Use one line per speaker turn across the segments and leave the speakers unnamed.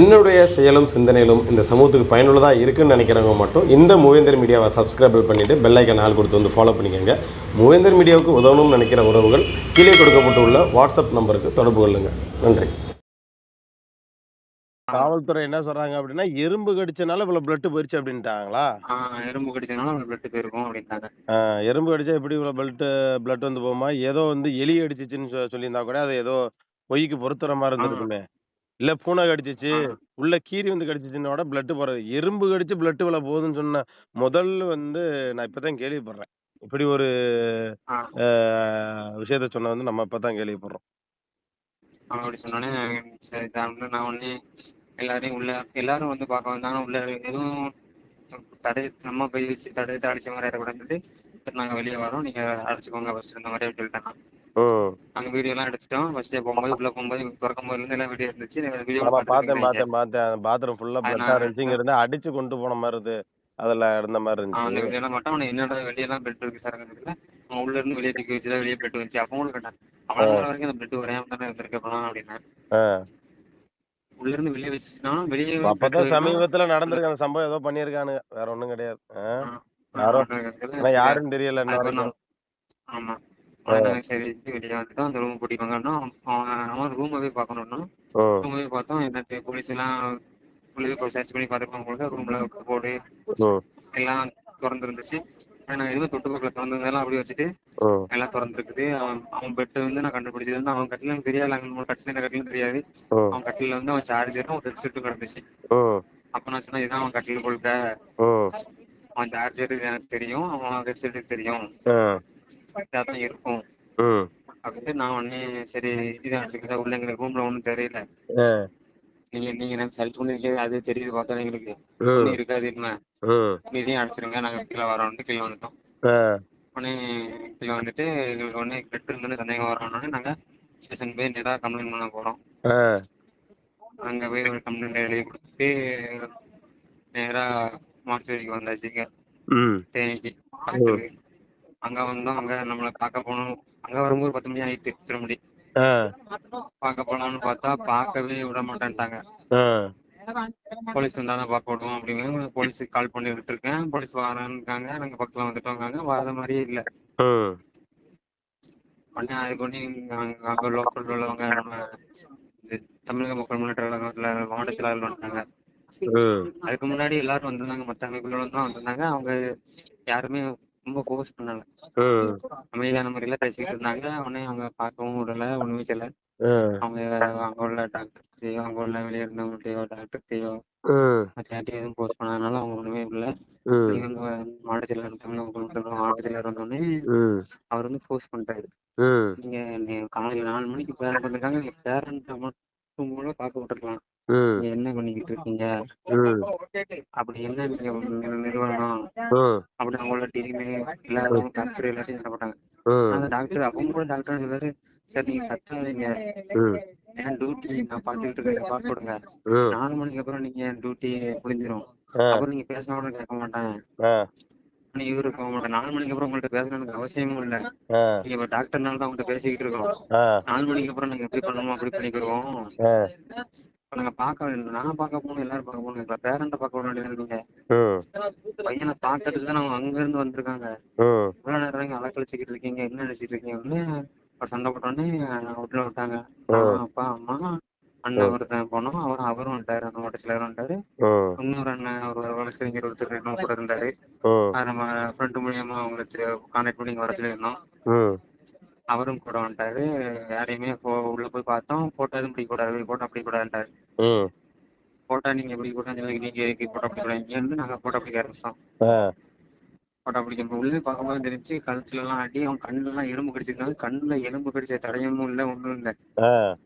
என்னுடைய செயலும் சிந்தனையிலும் இந்த சமூகத்துக்கு பயனுள்ளதாக இருக்குன்னு நினைக்கிறவங்க மட்டும் இந்த மூவேந்தர் மீடியாவை சப்ஸ்கிரைபிள் பண்ணிவிட்டு பெல் ஐக்கன் ஆள் கொடுத்து வந்து ஃபாலோ பண்ணிக்கோங்க. மூவேந்தர் மீடியாவுக்கு உதவணும்னு நினைக்கிற உறவுகள் கீழே கொடுக்கப்பட்டுள்ள வாட்ஸ்அப் நம்பருக்கு தொடர்பு கொள்ளுங்கள் நன்றி. காவல்துறை என்ன சொல்றாங்க அப்படின்னா எறும்பு கடிச்சனால இவ்வளவு பிளட் போயிருச்சு அப்படின்ட்டாங்களா?
எறும்பு கடிச்சதுனால அவனுக்கு பிளட் போயிருக்கும் அப்படின்ட்டாங்க.
ஆஹ் எறும்பு கடிச்சா எப்படி இவ்வளவு பிளட் பிளட் வந்து போகுமா? ஏதோ வந்து எலி அடிச்சிச்சுன்னு சொல்லியிருந்தா கூட அது ஏதோ பொய்க்கு பொருத்துற மாதிரி இருந்திருக்குமே இல்ல பூனை கடிச்சிச்சு உள்ள கீரி வந்து கடிச்சிச்சுன்னு கூட பிளட் போறது எறும்பு கடிச்சு பிளட் இவ்வளவு போகுதுன்னு சொன்ன முதல் வந்து நான் இப்பதான் கேள்விப்படுறேன். இப்படி ஒரு விஷயத்த சொன்ன வந்து நம்ம இப்பதான் கேள்விப்படுறோம்.
அப்படி சொன்னோடனே சரி நான் உடனே எல்லாரையும் உள்ள எல்லாரும் வந்து பார்க்க வந்தாங்க. உள்ள எதுவும் தடை நம்ம போய் வச்சு தடை அடிச்ச மாதிரி சரி நாங்க வெளியே வரோம். நீங்க அடிச்சுக்கோங்க ஃபர்ஸ்ட் இந்த மாதிரி சொல்லிட்டேன் நாங்க வீடியோ எல்லாம் எடுத்துட்டோம் ஃபர்ஸ்ட் போகும்போது உள்ள போகும்போது திறக்கும் போதுல இருந்து எல்லாம் வீடியோ இருந்துச்சு வீடியோ
பார்த்தேன் பார்த்தேன் பார்த்தேன் பாத்ரூம் ஃபுல்லா பிளட்டா இருந்துச்சு இங்க இருந்து அடிச்சு கொண்டு போன மாதிரி இருந்து அதுல இருந்த மாதிரி
அந்த
இருந்துச்சு
வீடியோ எல்லாம் மட்டும் என்னோட வெளியெல்லாம் பெட் இருக்கு சார் அவன் உள்ள இருந்து வெளியே தூக்கி வச்சுதான் வெளியே பெட் வந்துச்சு அப்போ கூட கேட்டான் அவ்வளவு நேரம் வரைக்கும் அந்த பெட் வரையாம தானே இருந்திருக்கு அப்படின்னா அப்படின்னா உள்ள இருந்து வெளியே வச்சுச்சுன்னா வெளியே
அப்பதான் சமீபத்துல நடந்திருக்கு அந்த சம்பவம் ஏதோ பண்ணிருக்கானுங்க வேற ஒண்ணும் கிடையாது ஆஹ் யாரோ ஆனா யாருன்னு தெரியல
ஆமா அதனால சரி வெளியே வந்துட்டு அந்த ரூம் பிடிப்பாங்கன்னா அவன் ரூமை போய் பார்க்கணும்னா ரூம் போய் பார்த்தோம் என்ன போலீஸ் எல்லாம் உள்ள போய் சர்ச் பண்ணி போல. ரூம்ல போர்டு
ம்,
எல்லாம் திறந்துருந்துச்சு. எதுவுமே தொட்டு பக்கத்துல திறந்ததெல்லாம் அப்படி வச்சுட்டு எல்லாம் திறந்துருக்குது. அவன் அவன் பெட்டு வந்து நான் கண்டுபிடிச்சது வந்து அவன் கட்டில எனக்கு தெரியாது. அங்க கட்டில இந்த கட்டிலும் தெரியாது. அவன் கட்டில வந்து அவன் சார்ஜரும் ஒரு ஹெட்செட்டும் கிடந்துச்சு. அப்ப நான் சொன்னேன் இதான் அவன் கட்டில கொள்க அவன் சார்ஜர் எனக்கு தெரியும். அவன் ஹெட்செட் தெரியும்.
ம்,
இதான் இருக்கும் அப்படின்ட்டு நான் உடனே சரி இது அடிச்சுக்கிட்டா உள்ள எங்களுக்கு ரூம்ல ஒண்ணும் தெரியல. நீங்க நீங்க எனக்கு சர்ச் பண்ணிருக்கீங்க அது தெரியுது பார்த்தா எங்களுக்கு. ஒண்ணும் இருக்காது இனிமே இதையும் அடிச்சிருங்க நாங்க கீழே வரோம்னு கீழே வந்துட்டோம். உடனே கீழே வந்துட்டு எங்களுக்கு உடனே கெட்டு இருந்தோன்னு சந்தேகம் வரோம்னு நாங்க ஸ்டேஷன் போய் நேரா கம்ப்ளைண்ட் பண்ண போறோம். அங்க போய் ஒரு கம்ப்ளைண்ட் எழுதி கொடுத்துட்டு நேரா மார்ச்சரிக்கு வந்தாச்சுங்க தேனிக்கு. அங்க வந்தோம். அங்க நம்மளை பார்க்க போனோம். அங்க வரும்போது பத்து மணி ஆயிடுச்சு திரும்பி
ஆ,
பார்க்க போலாம்னு பார்த்தா பார்க்கவே விட மாட்டேன்ட்டாங்க. போலீஸ் வந்தாதான் பார்க்க விடுவோம் அப்படிங்கிற போலீஸுக்கு கால் பண்ணிட்டு இருக்கேன் போலீஸ் வரேன்னுக்காங்க நாங்க பக்கத்துல வந்துட்டோங்க வராத மாதிரியே இல்ல. உடனே அதுக்கு ஒண்ணு அங்க லோக்கல் உள்ளவங்க நம்ம தமிழக மக்கள் முன்னேற்ற கழகத்துல மாவட்ட செயலாளர் வந்துட்டாங்க. அதுக்கு முன்னாடி எல்லாரும் வந்திருந்தாங்க. மத்த அமைப்புகளும் தான் வந்திருந்தாங்க. அவங்க யாருமே ரொம்ப ஃபோர்ஸ் பண்ணல.
ம்,
அமைதியான முறையில பேசிக்கிட்டு இருந்தாங்க. உடனே அவங்க பார்க்கவும் விடல ஒண்ணுமே செய்யல. அவங்க அங்க உள்ள டாக்டர்கிட்டயோ அங்க உள்ள வெளியே இருந்தவங்ககிட்டயோ டாக்டர்கிட்டயோ
ம்,
எதுவும் போஸ்ட் பண்ணாதனால அவங்க ஒண்ணுமே இல்ல
ம்,
இவங்க மாவட்ட செயலர் கழகம் மாவட்ட செயலர்
ம்,
அவர் வந்து ஃபோர்ஸ் பண்ணிட்டாரு.
ம்,
நீங்க நீ- காலையில நாலு மணிக்கு பேரண்ட் வந்திருக்காங்க நீங்க பேரண்ட் மட்டும் கூட பார்க்க விட்டுருக்கலாம். என்ன பண்ணிக்கிட்டு இருக்கீங்க? அப்படி என்ன நீங்க நிறுவனம்? அப்படி அவங்களோட டீம் எல்லாரும் டாக்டர் எல்லாத்தையும் சண்டை போட்டாங்க
ம்,
அந்த டாக்டர் அவங்க கூட டாக்டர் சொல்றாரு சார் நீங்க கத்தாதீங்க. ஏன் டியூட்டி நான் பார்த்துக்கிட்டு இருக்கேன். பார்க்க விடுங்க நாலு மணிக்கு அப்புறம் நீங்க டியூட்டி முடிஞ்சிரும்.
ஆ,
அப்புறம் நீங்க பேசினா கூட கேட்க மாட்டேன். இவரு மாட்டேன். நாலு மணிக்கு அப்புறம் உங்கள்ட்ட பேசணும் எனக்கு அவசியமும் இல்ல. நீங்க இப்ப டாக்டர்னால தான் உங்கள்ட்ட பேசிக்கிட்டு இருக்கோம். நாலு மணிக்கு அப்புறம் நாங்க எப்படி பண்ணணுமோ அப்படி பண்ணிக்கிடுவோம்.
ஆ,
இப்ப நாங்க வேண்டியது நான் பார்க்க போகணும் எல்லாரும் பார்க்க போகணும். இப்ப பேரண்ட பார்க்க வேண்டியது நீங்க பையனை பார்க்கறதுக்கு தான் அவங்க அங்க இருந்து வந்திருக்காங்க. இவ்வளவு நேரம் வரைக்கும் அலக்கழிச்சுக்கிட்டு இருக்கீங்க. என்ன நினைச்சிட்டு இருக்கீங்கன்னு ஒரு சண்டை போட்டோடனே உள்ள விட்டாங்க. அப்பா அம்மா அண்ணன் ஒருத்தன் போனோம். அவர் அவரும் வந்துட்டாரு. அந்த மாவட்ட செயலர் வந்துட்டாரு. இன்னொரு அண்ணன் ஒரு வழக்கறிஞர் ஒருத்தர் இன்னும் கூட இருந்தாரு. நம்ம ஃப்ரெண்டு மூலியமா அவங்களுக்கு கான்டாக்ட் பண்ணி இங்க வர சொல்லியிருந்தோம். அவரும் கூட வந்துட்டாரு. யாரையுமே உள்ள போய் பார்த்தோம். போட்டோ எதுவும் பிடிக்கூடாது போட்டோ பிடிக்கூடாதுன்ட்டாரு
ம்,
போட்டோ நீங்க எப்படி போட்டோ நீங்க எதுக்கு போட்டோ பிடிக்கூடாது இருந்து நாங்க போட்டோ பிடிக்க ஆரம்பிச்சோம் போட்டோ பிடிக்க உள்ளே பார்க்கும்போது தெரிஞ்சு கழுத்துல எல்லாம் அடி அவன் கண்ணுல எல்லாம் எலும்பு கடிச்சிருக்காங்க. கண்ணுல எலும்பு கடிச்ச தடயமும் இல்ல ஒண்ணும் இல்ல.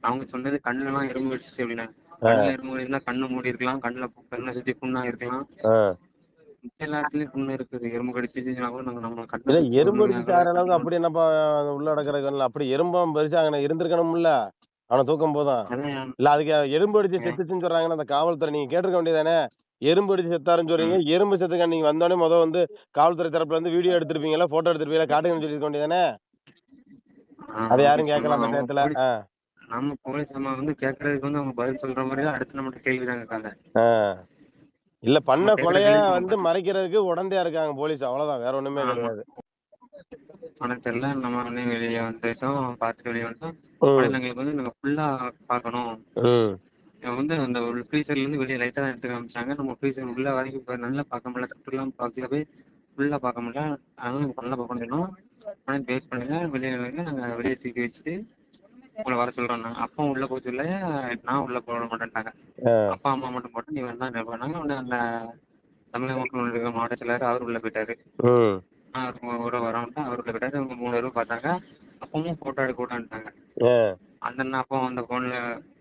அவங்க சொன்னது கண்ணுல எல்லாம் எலும்பு கடிச்சிச்சு அப்படின்னா கண்ணுல எலும்பு கடிச்சிருந்தா கண்ணு மூடி இருக்கலாம் கண்ணுல கண்ணை சுத்தி புண்ணா இருக்கலாம். எல்லா இடத்துலயும் புண்ணு இருக்குது. எறும்பு கடிச்சிச்சுன்னா கூட நாங்க
எறும்பு அளவுக்கு அப்படி என்னப்பா உள்ள நடக்கிறதுல அப்படி எறும்பம் பெருசா அங்கே இருந்திருக்கணும்ல. அவனை தூக்கும் போதும்
அதான்
இல்ல அதுக்கு எறும்பு அடிச்சு செத்துச்சுன்னு சொல்றாங்கன்னு அந்த காவல்துறை நீங்க கேட்டிருக்க வேண்டியதானே எறும்பு அடிச்சு செத்தாருன்னு சொல்றீங்க. எறும்பு செத்துக்க நீங்க வந்தோடனே முத வந்து காவல்துறை தரப்புல இருந்து வீடியோ எடுத்திருப்பீங்களா போட்டோ எடுத்திருப்பீங்களா காட்டுங்கன்னு சொல்லிருக்க வேண்டியதானே அது யாரும்
அப்படி
கேட்கல அந்த. நேரத்துல.
நம்ம போலீஸ் நம்ம வந்து கேக்குறதுக்கு வந்து அவங்க பதில் சொல்ற மாதிரி அடுத்து நம்மகிட்ட கேள்வி
ஆ. இல்ல பண்ண கொலைய வந்து மறைக்கிறதுக்கு உடந்தையா இருக்காங்க போலீஸ் அவ்வளவுதான். வேற ஒண்ணுமே கிடையாது.
ஆனா தெரியல நம்ம உடனே வெளியே வந்துட்டோம் பார்த்துட்டு வெளியே வந்துட்டோம் எங்களுக்கு வந்து நாங்க ஃபுல்லா பார்க்கணும்.
ம்.
இவங்க வந்து அந்த ஒரு ஃப்ரீசர்ல இருந்து வெளியே லைட்டா தான் எடுத்து காமிச்சாங்க நம்ம ஃப்ரீசர் உள்ள வரைக்கும் போய் நல்லா பார்க்க முடியல. சுற்றுலாம் பார்க்கல போய் ஃபுல்லா பார்க்க முடியல. அதனால நாங்க நல்லா பார்க்க முடியும் உடனே வெயிட் பண்ணுங்க. வெளியே நாங்க வெளியே தூக்கி வச்சுட்டு உங்களை வர சொல்றோம் நாங்க அப்பா உள்ள போக சொல்ல நான் உள்ள போட மாட்டேன்ட்டாங்க. அப்பா அம்மா மட்டும் போட்டு நீ வேணா என்ன பண்ணாங்க உடனே அந்த தமிழக மக்கள் முன்னேற்ற மாவட்ட செயலாளர் அவர் உள்ள போயிட்டாரு. கூட வரோம்ட்டு அவர் உள்ள போயிட்டாரு. இவங்க மூணு பேரும் பார்த்தாங்க. அப்பவும் போட்டோ எடுக்க கூட்டான்ட்டாங்க
ஆ.
அந்த அண்ணா அப்போ அந்த போன்ல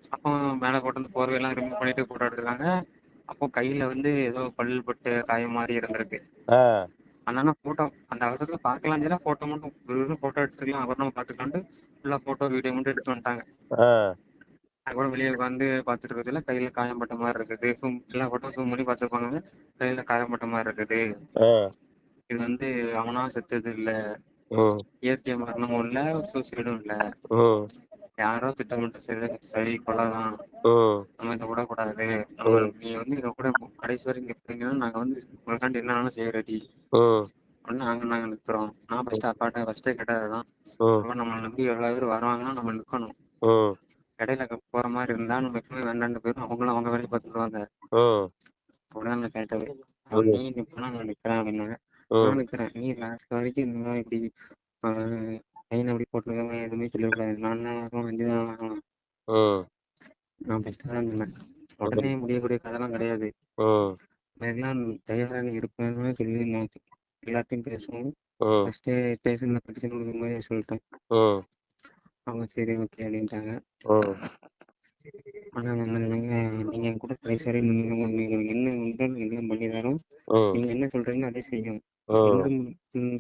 அப்போ மேல போட்டு அந்த போர்வையெல்லாம் ரிமூவ் பண்ணிட்டு போட்டோ எடுத்துருக்காங்க. அப்போ கையில வந்து ஏதோ பல் பட்டு காயம் மாதிரி இருந்திருக்கு.
ஆ.
அந்த போட்டோ அந்த அவசரத்துல பார்க்கலாம் சொல்லி போட்டோ மட்டும். வெறும் போட்டோ எடுத்துக்கலாம். அப்புறம் நம்ம பார்த்துக்கலான்ட்டு ஃபுல்லா போட்டோ வீடியோ மட்டும் எடுத்து வந்துட்டாங்க.
ஆ.
அதுக்கப்புறம் வெளியே உட்காந்து பார்த்துட்டு இருக்கிறதுல கையில காயம்பட்ட மாதிரி இருக்குது. Zoom எல்லா போட்டோ zoom பண்ணி பார்த்துருப்பாங்க கையில காயம்பட்ட மாதிரி இருக்குது. இது வந்து அவனா செத்தது இல்ல. இயற்கை மரணமும் இல்ல சூசைடும் இல்ல. யாரோ திட்டமிட்டு சரி சரி கொள்ளலாம் நம்ம இதை விடக்கூடாது. நம்ம நீ வந்து இதை கூட கடைசி வரைக்கும் நிற்பீங்கன்னா நாங்க வந்து உங்களுக்காண்டி என்னன்னாலும் செய்ய ரெடி உடனே நாங்க நாங்க நிக்கிறோம். நான் ஃபர்ஸ்ட் அப்பாட்ட ஃபர்ஸ்டே கேட்டதுதான்.
ம்
அப்ப நம்மளை நம்பி எவ்வளவு பேர் வருவாங்கன்னா நம்ம நிக்கணும். இடையில போற மாதிரி இருந்தா நம்ம எப்பவுமே வேண்டாண்டு போயிரும் அவங்களும் அவங்க வேலையை பார்த்துருவாங்க நான் கேட்டது. நீ நிப்பனா நான் நிக்கிறேன் அப்படின்னாங்க. நிக்கிறேன். நீ லாஸ்ட் வரைக்கும் இப்படி கையில அப்படி போட்டுருக்காம எதுவுமே சொல்லக்கூடாது. நான் தான் ஆகணும் அஞ்சு தான் ஆகணும் நான் பெஸ்ட்டாக தான் சொன்னேன் உடனே முடியக்கூடிய கதைலாம் கிடையாது.
ம்
மாதிரிலாம் தயாராக இருப்பேன்னு சொல்லி நான் எல்லார்ட்டையும் பேசணும்
ம்
ஃபர்ஸ்டே ஸ்டேஷன்ல பெட்டிஷன் கொடுக்குற மாதிரி சொல்லிட்டேன். அவங்க சரி ஓகே அப்படின்ட்டாங்க. ஆனா வந்து நீங்க கூட கடைசி வரை நீங்க நீங்க என்ன முதல் என்ன பண்ணி தரோம் நீங்க என்ன சொல்றீங்களோ அதே செய்யும்.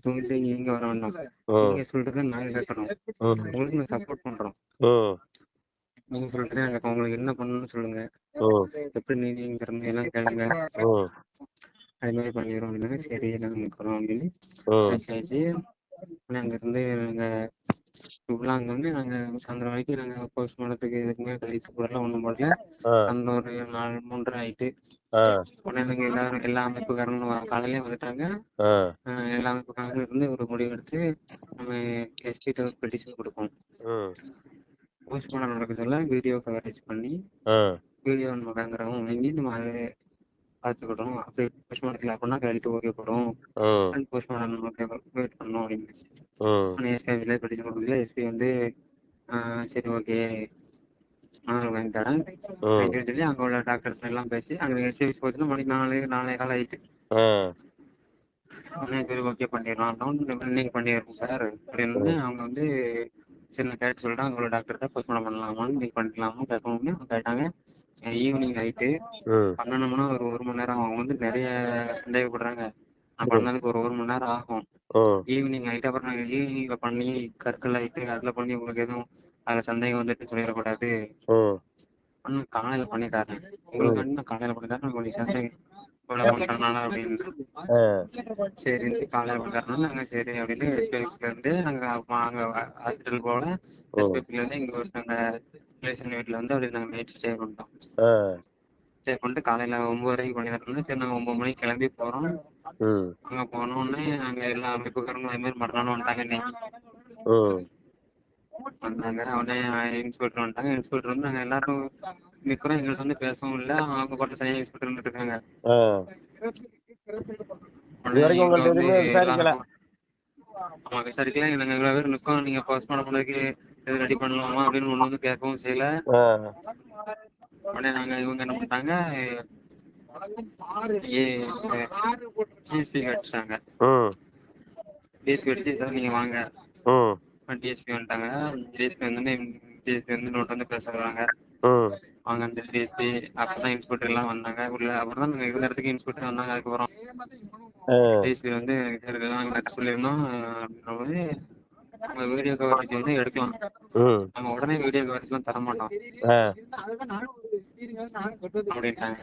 தொழிலை நீங்க வர வேண்டாம். நீங்க சொல்றதை நாங்க கேட்கறோம் உங்களுக்கு நான் சப்போர்ட் பண்றோம். நீங்க சொல்றதை நாங்க கேட்கறோம். உங்களுக்கு என்ன பண்ணணும்னு சொல்லுங்க. எப்படி மாதிரி எல்லாம் கேளுங்க. அது மாதிரி பண்ணிடுறோம் அப்படின்னா சரி நாங்க நிக்கிறோம் அப்படின்னு.
ம்
பேசியாச்சு அங்க இருந்து நாங்க ஃபுல்லா அங்க வந்து நாங்க சாயந்தரம் வரைக்கும் நாங்க போஸ்ட்மார்ட்டத்துக்கு இதுக்குமே கழிச்சு போடலாம் ஒண்ணும் போடல. அந்த ஒரு நாலு மூன்றரை ஆயிட்டு. உடனே எல்லாரும் எல்லா அமைப்புக்காரங்களும் காலையிலே வந்துட்டாங்க. எல்லா அமைப்புக்காரங்களும் இருந்து ஒரு முடிவு எடுத்து நம்ம எஸ்பிட்ட ஒரு பெட்டிஷன் கொடுப்போம்.
ம்.
போஸ்ட்மார்ட்டம் நடக்க சொல்ல வீடியோ கவரேஜ் பண்ணி வீடியோ நம்ம வாங்குறோம் வாங்கி நம்ம அதை பார்த்துக்கிட்டோம் அப்படி போஸ்ட்மார்ட்டத்தில் அப்படின்னா கையெழுத்து ஓகே போடும்.
ம்
போஸ்ட்மார்ட்டம் நமக்கு வெயிட் பண்ணோம் அப்படின்னு ஆனால் எஸ்பி ஆஃபீஸில் பெட்டிஷன் கொடுக்கல. எஸ்பி வந்து சரி ஓகே நான் வாங்கி தரேன். அப்படின்னு சொல்லி அங்கே உள்ள டாக்டர்ஸ் எல்லாம் பேசி அங்கே எஸ்பி ஆஃபீஸ் போச்சுன்னா மணி நாலு நாலே கால் ஆயிடுச்சு ஓகே பண்ணிடலாம். இன்னைக்கு பண்ணிடுறோம் சார். அப்படின்னு அவங்க வந்து சரி நான் கேட்டு சொல்லிட்டேன் அவங்களோட டாக்டர் தான் போஸ்ட்மார்ட்டம் பண்ணலாமான்னு இன்னைக்கு பண்ணிக்கலாமா கேட்கணும்னு அவங்க கேட்டாங்க ஈவினிங் ஆயிட்டு பண்ணணும்னா ஒரு ஒரு மணி நேரம் அவங்க வந்து நிறைய சந்தேகப்படுறாங்க. நான் பண்ணதுக்கு ஒரு ஒரு மணி நேரம் ஆகும். ஈவினிங் ஆயிட்டு அப்புறம் நாங்கள் ஈவினிங்ல பண்ணி கற்கள் ஆயிட்டு அதுல பண்ணி உங்களுக்கு எதுவும் அதுல சந்தேகம் வந்துட்டு சொல்லிடக்கூடாது. காலையில பண்ணி தரேன். உங்களுக்கு நான் காலையில பண்ணி தரேன். உங்களுக்கு சந்தேகம் இவ்வளவு அப்படின்னு. சரி காலையில நாங்க சரி அப்படின்னு எஸ்பிஎஸ்ல இருந்து நாங்க அங்க ஹாஸ்பிட்டல் போல எஸ்பிஎஸ்ல இருந்து இங்க ஒரு நாங்க ரிலேஷன் வீட்டுல வந்து அப்படி நாங்க நைட் ஸ்டே பண்ணிட்டோம். ஸ்டே பண்ணிட்டு காலையில ஒன்பது வரைக்கும் சரி நாங்க ஒன்பது மணிக்கு கிளம்பி போறோம். அங்க போனோடனே அங்க எல்லா அமைப்புக்காரங்களும் அதே மாதிரி மறுநாள் வந்துட்டாங்க இன்னைக்கு. வந்தாங்க உடனே இன்ஸ்பெக்டர் வந்துட்டாங்க. இன்ஸ்பெக்டர் வந்து நாங்க எல்லாரும் நிக்கிறோம் எங்கள்ட்ட வந்து பேசவும் இல்ல. அவங்க பாட்டு தனியா இன்ஸ்பெக்டர் இருந்துட்டு இருக்காங்க. ஆமா. விசாரிக்கல. நாங்க இவ்வளவு பேர் நிக்கோம். நீங்க போஸ்ட்மார்ட்டம் பண்ணதுக்கு எது ரெடி பண்ணலாமா அப்படின்னு ஒண்ணு வந்து கேட்கவும் செய்யல. உடனே நாங்க இவங்க என்ன பண்ணிட்டாங்க ஜிஎஸ்பி அடிச்சிட்டாங்க டிஎஸ்பி அடிச்சு சார் நீங்க வாங்க. டிஎஸ்பி வந்துட்டாங்க. டிஎஸ்பி வந்து டிஎஸ்பி வந்து நோட் வந்து பேச வராங்க.
ம்.
அவங்க அந்த டிஎஸ்பி அப்பதான் இன்ஸ்பெக்டர் எல்லாம் வந்தாங்க. உள்ள அப்புறம் தான் இருந்த இடத்துக்கு இன்ஸ்பெக்டர் வந்தாங்க அதுக்கப்புறம். டிஎஸ்பி வந்து சொல்லியிருந்தோம். அப்படின்னும்போது அவங்க வீடியோ கவரேஜ் வந்து எடுக்கலாம். நாங்க உடனே வீடியோ கவரேஜ் எல்லாம் தர மாட்டோம். அப்படின்ட்டாங்க.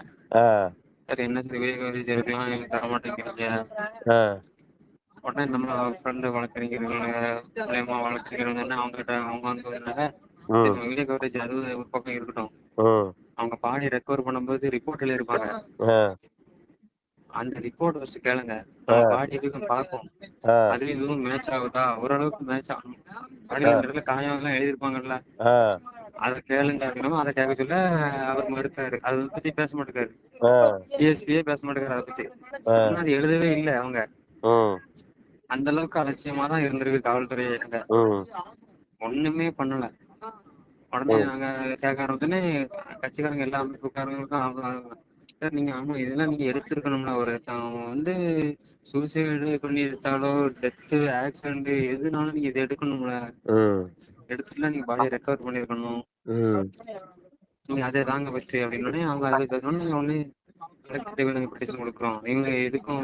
சரி என்ன சரி வீடியோ கவரேஜ் எடுக்கலாம் தர மாட்டேங்கிறீங்க உடனே நம்ம ஃப்ரெண்டு வழக்கறிஞர்கள் மூலியமா வழக்கறிஞர் வந்து அவங்க கிட்ட அவங்க வந்து வீடியோ கவரேஜ் அது ஒரு பக்கம் இருக்கட்டும். அவங்க பாடி ரெக்கவர் பண்ணும்போது ரிப்போர்ட்ல இருப்பாங்க
ஆ.
அந்த ரிப்போர்ட் ஃபர்ஸ்ட் கேளுங்க. பாடி இருக்கும் பார்ப்போம். அது இதுவும் மேட்ச் ஆகுதா? ஓரளவுக்கு மேட்ச் ஆகும் பாடியில இடத்துல காயம் எல்லாம் எழுதிருப்பாங்கல்ல அதை கேளுங்க அப்படின்னா அதை கேட்க சொல்ல அவர் மறுத்தாரு. அதை பத்தி பேச மாட்டேங்காரு டிஎஸ்பியே பேச மாட்டேங்காரு அதை பத்தி. அது எழுதவே இல்லை அவங்க. அந்த அளவுக்கு அலட்சியமா தான் இருந்திருக்கு காவல்துறை ஒண்ணுமே பண்ணல. உடனே நாங்க கேட்க ஆரம்பிச்சோன்னே கட்சிக்காரங்க எல்லா அமைப்புக்காரங்களுக்கும் சார் நீங்க ஆமா இதெல்லாம் நீங்க எடுத்திருக்கணும்ல ஒரு வந்து சூசைடு பண்ணி எடுத்தாலோ டெத்து ஆக்சிடென்ட் எதுனாலும் நீங்க இதை எடுக்கணும்ல.
ம்
எடுத்துட்டுலாம் நீங்க பாடியை ரெக்கவர் பண்ணிருக்கணும். நீங்க அதை தாங்க ஃபர்ஸ்ட் அப்படின்னோடனே அவங்க அதை பேசணும் நீங்க ஒண்ணு கலெக்டர் இவங்க பெட்டிஷன் கொடுக்குறோம். இவங்க எதுக்கும்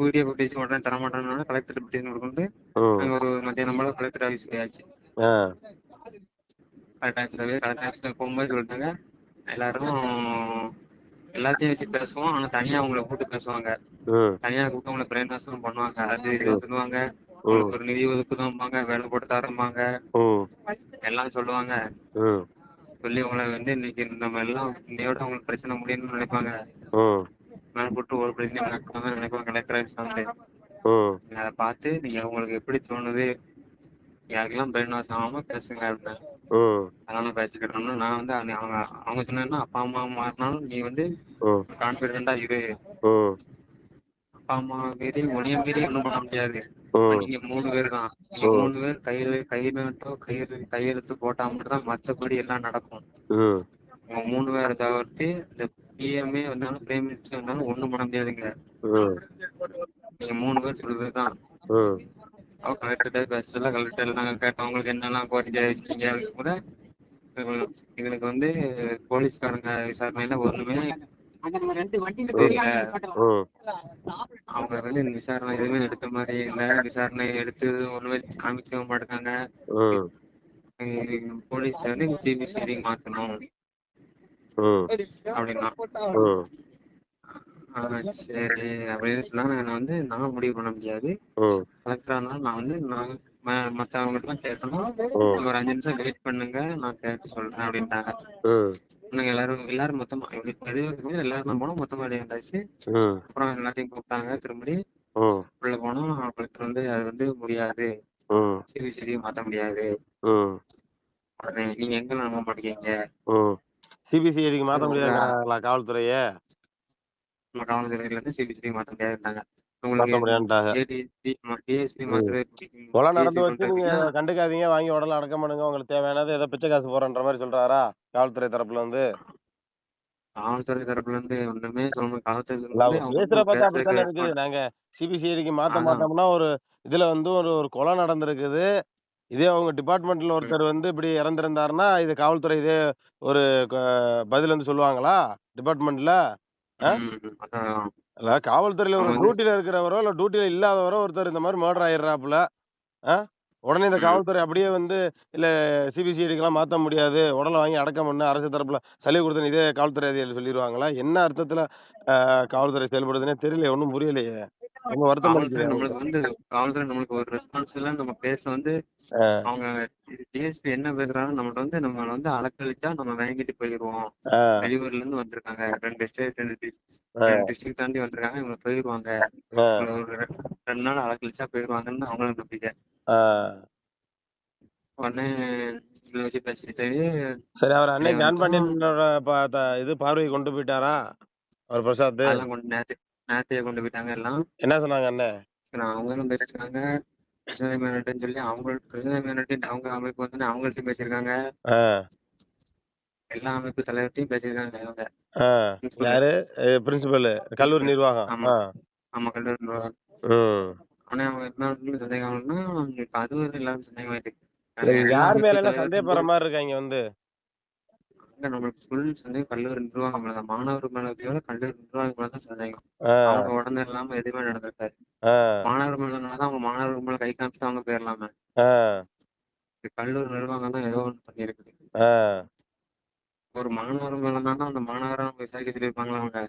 வீடியோ பெட்டிஷன் உடனே தர மாட்டேன்னால கலெக்டர் பெட்டிஷன் கொடுக்குறது
ம்
நாங்க ஒரு மத்தியானம் போல கலெக்டர் ஆஃபீஸ் போயாச்சு.
ஆ
கலெக்டர் ஆஃபீஸ்ல போய் கலெக்டர் ஆஃபீஸ்ல போகும்போது சொல்லிட்டாங்க எல்லாரும் எல்லாத்தையும் வச்சு பேசுவோம். ஆனா தனியா அவங்கள கூப்பிட்டு பேசுவாங்க. தனியா கூப்பிட்டு அவங்களை பிரெயின் வாஷ் பண்ணுவாங்க. அது இது பண்ணுவாங்க. ஒரு நிதி ஒதுக்குதாம்பாங்க வேலை போட்டு தரம்பாங்க. எல்லாம் சொல்லுவாங்க. சொல்லி உங்களை வந்து இன்னைக்கு நம்ம எல்லாம் இன்னையோட அவங்களுக்கு பிரச்சனை முடியும்னு நினைப்பாங்க. மேல போட்டு ஒரு பிரச்சனையும் நினைப்பாங்க. கலெக்டர் ஆஃபீஸ் வந்து. அதை பார்த்து நீங்க உங்களுக்கு எப்படி தோணுது? யாருக்கெல்லாம் பிரெயின் வாஷ் ஆகாம பேசுங்க அப்படின்னு.
ம்
அதெல்லாம் பேசிக்கிட்டோம்னா நான் வந்து அவங்க அவங்க சொன்னா அப்பா அம்மா மாறினாலும் நீ வந்து கான்பிடண்டா இரு. அப்பா அம்மா மீறி உனிய மீறி ஒண்ணும் பண்ண முடியாது. நீங்க மூணு பேர் தான். நீங்க மூணு பேர் கையில கையிலட்டோ கையெழு கையெழுத்து போட்டா மட்டும் தான் மத்தபடி எல்லாம் நடக்கும். உங்க மூணு பேரை தவிர்த்து இந்த பிஎம்ஏ வந்தாலும் பிரைம் மினிஸ்டர் வந்தாலும் ஒண்ணும் பண்ண முடியாதுங்க. நீங்க மூணு பேர் சொல்றதுதான். கலெக்டர்கிட்ட பேசல கலெக்டர் நாங்க கேட்டோம் உங்களுக்கு என்னெல்லாம் கோரிக்கை வச்சிருக்கீங்க கூட எங்களுக்கு வந்து போலீஸ்காரங்க விசாரணையில ஒண்ணுமே அவங்க வந்து விசாரணை எதுவுமே எடுத்த மாதிரி இல்ல. விசாரணை எடுத்து ஒண்ணுமே காமிக்க மாட்டாங்க போலீஸ் வந்து சிபிசிஐடி மாத்தணும். அப்படின்னா. சரி அப்படின்னு நான் வந்து நான் முடிவு பண்ண முடியாது. கலெக்டரா இருந்தாலும் நான் வந்து நான் ம- மத்தவங்க எல்லாம் கேட்கணும் ஒரு அஞ்சு நிமிஷம் வெயிட் பண்ணுங்க நான் கேட்டு சொல்றேன் அப்படின்ட்டாங்க. நாங்க எல்லாரும் எல்லாரும் மொத்தமா எதுவும் எல்லாரும் போனோம். மொத்தமா வெளியே வந்தாச்சு. அப்புறம் எல்லாத்தையும் கூப்பிட்டாங்க திரும்பி. உள்ள போனோம். கலெக்டர் வந்து அது வந்து முடியாது.
ம்
சிபிசிடி மாத்த முடியாது. உடனே நீங்க எங்க நம்ப மாட்டேங்க
சிபிசிஐடிக்கு மாற்ற முடியாதுங்களா காவல்துறையே?
நம்ம காவல்துறையில இருந்து சிபிசிடி
மாற்ற கொலை நடந்து வச்சு நீங்க கண்டுக்காதீங்க வாங்கி உடல அடக்கம் பண்ணுங்க உங்களுக்கு தேவையானது ஏதோ பிச்சை காசு போறன்ற மாதிரி சொல்றாரா காவல்துறை தரப்புல இருந்து?
காவல்துறை தரப்புல இருந்து ஒண்ணுமே சொல்லணும் காவல்துறை
நாங்க சிபிசிஐடிக்கு மாத்த. மாட்டோம்னா ஒரு இதுல வந்து ஒரு ஒரு கொலை நடந்திருக்குது. இதே அவங்க டிபார்ட்மெண்ட்ல ஒருத்தர் வந்து இப்படி இறந்திருந்தாருன்னா இது காவல்துறை இதே ஒரு பதில் வந்து சொல்லுவாங்களா? டிபார்ட்மெண்ட்ல. இல்ல காவல்துறையில ஒரு டியூட்டில இருக்கிறவரோ இல்ல டியூட்டில இல்லாதவரோ ஒருத்தர் இந்த மாதிரி மர்டர் ஆயிடுறாப்புல ஆ? உடனே இந்த. காவல்துறை அப்படியே வந்து இல்ல சிபிசிஐடிக்கெல்லாம் மாத்த முடியாது உடலை வாங்கி அடக்கம் பண்ணு அரசு தரப்புல சலுகை கொடுத்தேன்னு இதே காவல்துறை அதிகாரி சொல்லிடுவாங்களா என்ன அர்த்தத்துல ஆஹ், காவல்துறை செயல்படுதுன்னே தெரியல ஒன்றும் புரியலையே. ரொம்ப வருத்தம்
நம்மளுக்கு வந்து காவல்துறை நம்மளுக்கு ஒரு ரெஸ்பான்ஸ் இல்ல. நம்ம பேச வந்து அவங்க டிஎஸ்பி என்ன பேசுறாங்க நம்மள்ட்ட வந்து நம்மள வந்து அலக்களிச்சா நம்ம வாங்கிட்டு போயிருவோம். வெளியூர்ல இருந்து வந்திருக்காங்க. ரெண்டு ஸ்டேட் ரெண்டு டிஸ்ட்ரிக்ட் தாண்டி வந்திருக்காங்க. இவங்க போயிருவாங்க. ஒரு ரெண்டு நாள் அலக்களிச்சா போயிருவாங்கன்னு அவங்களுக்கு நம்பிக்கை. உடனே
சரி அவர் அன்னைக்கு இது பார்வையை கொண்டு போயிட்டாரா? அவர் பிரசாத்?
அதெல்லாம் கொண்டு நேத்து நேத்தையே கொண்டு போயிட்டாங்க எல்லாம்.
என்ன சொன்னாங்க அண்ணன்
அவங்களும் பேசிருக்காங்க கிருஷ்ணகிரி மேனட்னு சொல்லி அவங்க கிருஷ்ணகிரி மேனட் அவங்க அமைப்பு வந்து அவங்கள்ட்டையும் பேசியிருக்காங்க. எல்லா அமைப்பு தலைவர்கிட்டையும் பேசியிருக்காங்க அவங்க.
யாரு? பிரின்சிபல் கல்லூரி நிர்வாகம்.
ஆமா. ஆமா கல்லூரி நிர்வாகம். ஆனா அவங்க என்ன சந்தேகம்னா அது ஒரு எல்லாரும் சந்தேகம் ஆயிட்டு
யார் மேல சந்தேகப்படுற மாதிரி இருக்காங்க வந்து?
அங்க நம்மளுக்கு ஃபுல் சந்தேகம் கல்லூரி நிர்வாகம் மேல தான் மாணவர் மேலத்தை விட கல்லூரி நிர்வாகம் மேல தான் சந்தேகம் அவங்க உடனே இல்லாம எதுவுமே நடந்திருக்காரு மாணவர் மேலனாலதான் அவங்க மாணவர் மேல கை காமிச்சு அவங்க போயிடலாமே கல்லூரி நிர்வாகம் தான் ஏதோ ஒண்ணு பண்ணிருக்குது ஒரு மாணவர் மேல தான் அந்த மாணவரை அவங்க விசாரிக்க சொல்லியிருப்பாங்களா அவங்க?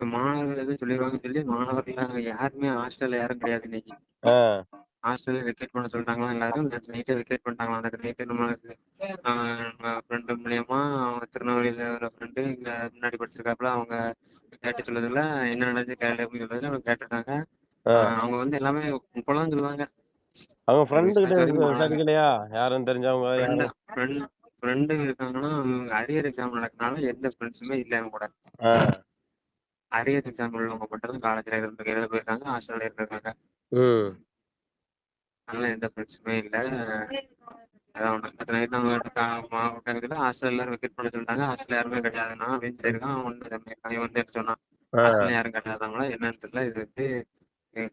மாணவர்கள் எதுவும் சொல்லிடுவாங்கன்னு சொல்லி மாணவர்கள் யாருமே ஹாஸ்டல்ல யாரும் கிடையாது இன்னைக்கு. ஹாஸ்டல்ல வெக்கேட் பண்ண சொல்லிட்டாங்களா எல்லாரும் நைட்டே வெக்கேட் பண்ணிட்டாங்களா நேற்று நைட்டு நம்மளுக்கு ஃப்ரெண்டு மூலியமா அவங்க திருநெல்வேலியில ஒரு ஃப்ரெண்டு இங்க முன்னாடி படிச்சிருக்காப்புல அவங்க கேட்டு சொல்லுதுல என்ன நடந்துச்சு கேட்டு அப்படின்னு சொல்லுதுல அவங்க. ஆஹ் அவங்க வந்து எல்லாமே இப்போலாம் சொல்லுவாங்க.
அவங்க ஃப்ரெண்டு கிட்ட. விசாரிக்கலையா யாருன்னு தெரிஞ்சவங்க
ஃப்ரெண்டு
யாரும்
இருக்காங்கன்னா அரியர் எக்ஸாம் நடக்கனால எந்த ஃப்ரெண்ட்ஸுமே இல்லை அவங்க கூட. அரியர் எக்ஸாம் உள்ளவங்க மட்டும் தான் காலேஜ்ல இருந்து எழுத போயிருக்காங்க ஹாஸ்டல்ல இருந்திருக்காங்க. அதனால எந்த பிரச்சனையுமே இல்லை. அதான் ஒண்ணு. நேற்று நைட் நாங்கள் ஹாஸ்டல் எல்லாரும் வெக்கேட் பண்ண சொல்லிட்டாங்க. ஹாஸ்டல் யாருமே கிடையாது. நான் அப்படின்னு வந்து தம்பி இவன் வந்து எடுத்து சொன்னான். ஹாஸ்டல் யாரும் கிடையாதாங்களா என்னன்னு தெரியல. இது வந்து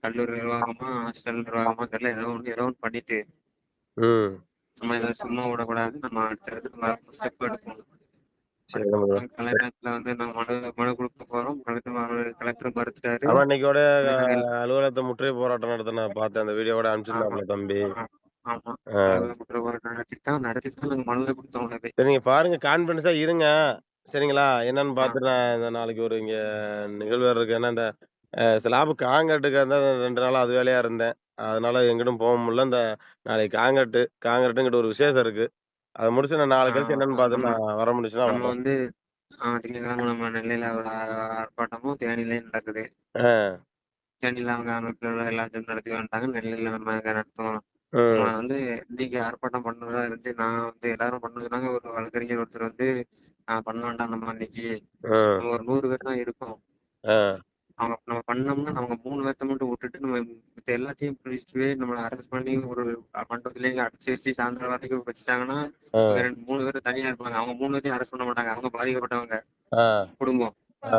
கல்லூரி நிர்வாகமா ஹாஸ்டல் நிர்வாகமா தெரியல. ஏதோ ஒன்று ஏதோ ஒன்று பண்ணிட்டு நம்ம இதை சும்மா விடக்கூடாது. நம்ம நம்ம ஸ்டெப் எடுப்போம். கலெக்டர்ல வந்து நம்ம மனு மனு கொடுக்க போறோம். கலெக்டர் கலெக்டர் மறுத்துட்டாரு.
அவன் இன்னைக்கோட
நாங்கள்
அலுவலகத்தை முற்றுகை போராட்டம் நடத்தின பார்த்தேன். அந்த வீடியோட அனுப்பிச்சிருந்தாப்ல தம்பி. நீங்க பாருங்க கான்பிடன்ஸா இருங்க. சரிங்களா? என்னன்னு பார்த்து நான் இந்த நாளைக்கு ஒரு இங்க நிகழ்வு இருக்கு ஏன்னா இந்த ஸ்லாப் காங்கட்டுக்கு வந்து ரெண்டு நாளா அது வேலையா இருந்தேன். அதனால எங்கிட்டும் போக முடியல. இந்த நாளைக்கு காங்கட்டு காங்கட்டுங்கிட்ட ஒரு விசேஷம் இருக்கு. அதை முடிச்சு நான் நாளை கழிச்சு என்னன்னு பார்த்து நான் வர முடிச்சுன்னா
நம்ம வந்து திங்கட்கிழமை நம்ம நெல்லையில ஒரு ஆர்ப்பாட்டமும் தேனிலையும் நடக்குது. தேனியில அவங்க அமைப்புல உள்ள எல்லாத்தையும் நடத்தி வந்துட்டாங்க நெல்லையில நம்ம நடத்துவோம். நம்ம வந்து இன்னைக்கு ஆர்ப்பாட்டம் பண்ணதா இருந்து நான் வந்து எல்லாரும் பண்ண சொன்னாங்க ஒரு வழக்கறிஞர் ஒருத்தர் வந்து பண்ண வேண்டாம் நம்ம அன்னைக்கு. ஒரு நூறு பேர் தான் இருக்கோம். அவங்க நம்ம பண்ணோம்னா அவங்க மூணு பேர்த்த மட்டும் விட்டுட்டு நம்ம மத்த எல்லாத்தையும் பிடிச்சிட்டு நம்மள அரெஸ்ட் பண்ணி ஒரு மண்டபத்திலேயே அடைச்சு வச்சு சாயந்தரம் வரைக்கும் வச்சுட்டாங்கன்னா ரெண்டு மூணு பேர் தனியா இருப்பாங்க. அவங்க மூணு பேர்த்தையும் அரெஸ்ட் பண்ண மாட்டாங்க. அவங்க பாதிக்கப்பட்டவங்க. குடும்பம்.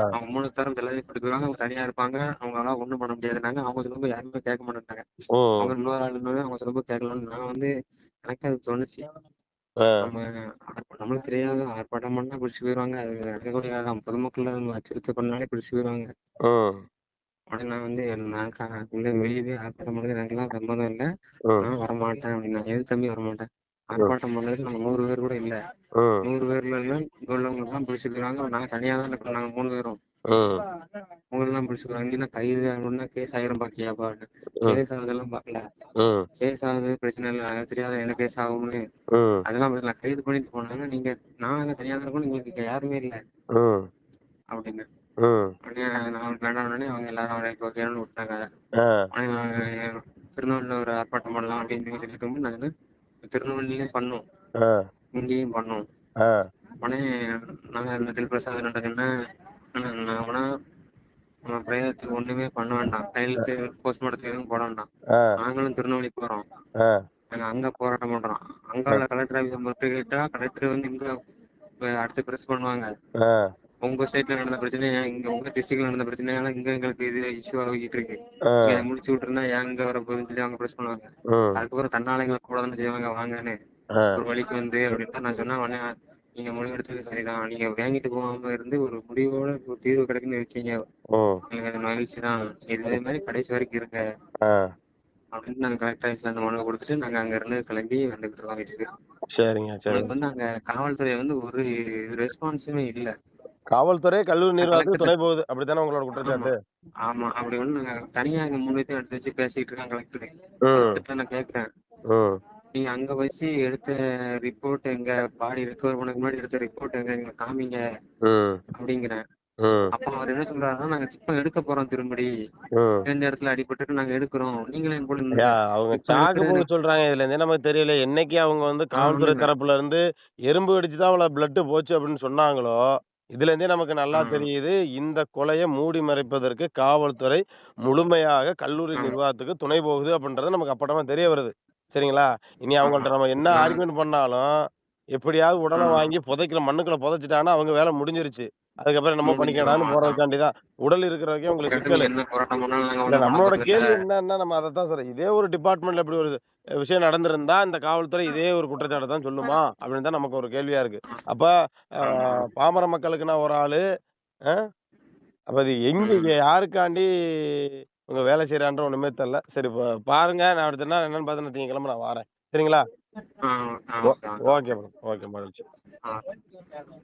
அவங்க மூணு தரம் எல்லாத்தையும் கொடுக்குறாங்க. அவங்க தனியா இருப்பாங்க. அவங்களால ஒண்ணும் பண்ண முடியாதுனாங்க அவங்க சொல்லும்போது யாருமே கேட்க மாட்டாங்க
ம்.
அவங்க இன்னொரு ஆள் இன்னொரு அவங்க சொல்லும்போது கேட்கலாம்னு நான் வந்து எனக்கு அது தோணுச்சு. நம்ம நம்மளுக்கு தெரியாது ஆர்ப்பாட்டம் பண்ணா பிடிச்சு போயிருவாங்க. அது நடக்கக்கூடியதான் பொதுமக்கள் அச்சுறுத்தல் பண்ணாலே பிடிச்சு போயிருவாங்க. உடனே நான் வந்து நான் உள்ள ஆர்ப்பாட்டம் பண்ணது எனக்கெல்லாம் சம்மதம் இல்லை. நான் வரமாட்டேன் அப்படின்னா எது தம்பி வரமாட்டேன். ஆர்ப்பாட்டம் பண்ணதுக்கு நம்ம நூறு பேர் கூட இல்ல. நூறு பேர்ல உள்ளவங்க எல்லாம் பிடிச்சிருக்காங்க நாங்க தனியா தான் இருக்கோம் நாங்க மூணு பேரும்.
ம்.
உங்களை எல்லாம் பிடிச்சிருக்காங்க நீங்க கைது ஆகணும்னா கேஸ் ஆயிரம் பாக்கியாப்பா. கேஸ் ஆகுதெல்லாம் பாக்கல. கேஸ் ஆகுது பிரச்சனை இல்லை எனக்கு தெரியாத என்ன கேஸ் ஆகும்னு. அதெல்லாம் இல்ல. கைது பண்ணிட்டு போனாங்க நீங்க நாங்க தனியா தான் இருக்கோம் உங்களுக்கு யாருமே இல்ல. அப்படின்னு நான் அவங்களுக்கு வேண்டாம் உடனே அவங்க எல்லாரும் அவரை ஓகேன்னு விட்டாங்க திருநெல்வேலியில ஒரு ஆர்ப்பாட்டம் பண்ணலாம் அப்படின்னு சொல்லி சொல்லிட்டு நாங்க வந்து திருநெல்வேலியிலயும் பண்ணோம். இங்கேயும் பண்ணோம். உடனே நாங்க அந்த தில் பிரசாத் நடக்குன்னா நான் பிரேதத்துக்கு ஒண்ணுமே பண்ண வேண்டாம் கையெழுத்து போஸ்ட்மார்ட்டத்துக்கு எதுவும் போட வேண்டாம். நாங்களும் திருநெல்வேலி போறோம். நாங்க அங்க போராட்டம் பண்றோம் அங்க உள்ள கலெக்டர் ஆஃபீஸ் மட்டும் கேட்டா கலெக்டர் வந்து இங்க அடுத்து பிரஸ் பண்ணுவாங்க. உங்க ஸ்டேட்ல நடந்த பிரச்சனை இங்க உங்க டிஸ்ட்ரிக்ட்ல நடந்த பிரச்சனையால இங்க எங்களுக்கு இது இஷ்யூ ஆகிட்டு இருக்கு இதை முடிச்சு விட்டுருந்தா ஏன் இங்க வர போகுதுன்னு சொல்லி அவங்க பிரஸ் பண்ணுவாங்க. அதுக்கப்புறம் தன்னால கூட தானே செய்வாங்க வாங்கன்னு. ஒரு வழிக்கு வந்து அப்படின்னு நான் சொன்னா உடனே நீங்க முடிவெடுத்தது சரிதான். நீங்க வாங்கிட்டு போகாம இருந்து ஒரு முடிவோட ஒரு தீர்வு கிடைக்குன்னு இருக்கீங்க. எனக்கு அது மகிழ்ச்சி தான் இதே மாதிரி கடைசி வரைக்கும் இருக்க
ஆ.
அப்படின்னு நாங்க கலெக்டர் ஆஃபீஸ்ல அந்த மனு கொடுத்துட்டு நாங்க அங்க இருந்து கிளம்பி வந்துகிட்டு இருக்கோம் வீட்டுக்கு.
சரிங்க சரி
வந்து அங்க காவல்துறை வந்து ஒரு ரெஸ்பான்ஸுமே இல்ல.
காவல்துறை கல்லூரி நிர்வாகத்துக்கு துணை போகுது. அப்படித்தானே உங்களோட குற்றச்சாட்டு?
ஆமா அப்படி ஒண்ணு நாங்க தனியா எங்க மூணு எடுத்து வச்சு பேசிட்டு இருக்காங்க. கலெக்டர். நான் கேக்குறேன். நீங்க அங்க வச்சு எடுத்த ரிப்போர்ட் எங்க பாடி ரிகவர் பண்ணக்கு முன்னாடி எடுத்த ரிப்போர்ட் எங்க எங்க காமிங்க. அப்படிங்கிறேன். அப்ப அவர் என்ன சொல்றாருன்னா நாங்க இப்ப எடுக்க போறோம் திரும்படி. எந்த இடத்துல அடிபட்டு நாங்க எடுக்கிறோம். நீங்களும் எங்க கூட
அவங்க சாக்கு சொல்றாங்க இதுல இருந்து. நமக்கு தெரியல என்னைக்கு அவங்க வந்து காவல்துறை தரப்புல இருந்து எறும்பு கடிச்சுதான் அவள பிளட் போச்சு அப்படின்னு சொன்னாங்களோ இதுல இருந்தே நமக்கு நல்லா தெரியுது இந்த கொலையை மூடி மறைப்பதற்கு காவல்துறை முழுமையாக கல்லூரி நிர்வாகத்துக்கு துணை போகுது அப்படின்றது நமக்கு அப்பட்டமா தெரிய வருது. சரிங்களா? இனி அவங்கள்ட்ட நம்ம என்ன ஆர்குமெண்ட் பண்ணாலும் எப்படியாவது உடலை வாங்கி புதைக்கல மண்ணுக்குள்ள புதைச்சிட்டாங்கன்னா அவங்க வேலை முடிஞ்சிருச்சு. அதுக்கப்புறம்
முடிஞ்சிடும்
பண்ணிக்கலாம்னு
அதான்
போறதுக்காண்டிதான் உடல் இருக்கிற வரைக்கும் உங்களுக்கு
அதுக்கடுத்து
சிக்கல்.
நீங்க என்ன போராட்டம் பண்ணாலும் நாங்க
இல்ல
ஒண்ணும் பண்ண
நம்மளோட கேள்வி என்னன்னா நம்ம அதை தான் சொல்றோம். இதே ஒரு டிபார்ட்மெண்ட்ல இப்படி ஒரு விஷயம் நடந்திருந்தா இந்த காவல்துறை இதே ஒரு குற்றச்சாட்டை தான் சொல்லுமா? அப்படின்னு தான் நமக்கு ஒரு கேள்வியா இருக்கு. அப்ப
ஆமா.
ஆஹ், பாமர மக்களுக்கு நான் ஒரு ஆளு ஆஹ், அப்ப இது எங்க
ம்.
யாருக்காண்டி உங்க வேலை செய்யறான்ற ஒண்ணுமே தெரியல. சரி பாருங்க. நான் அடுத்த நாள் என்னன்னு பார்த்து நான் திங்கக்கிழமை நான் வரேன். சரிங்களா?
ஓகே ஓகே
ஓகே மகிழ்ச்சி.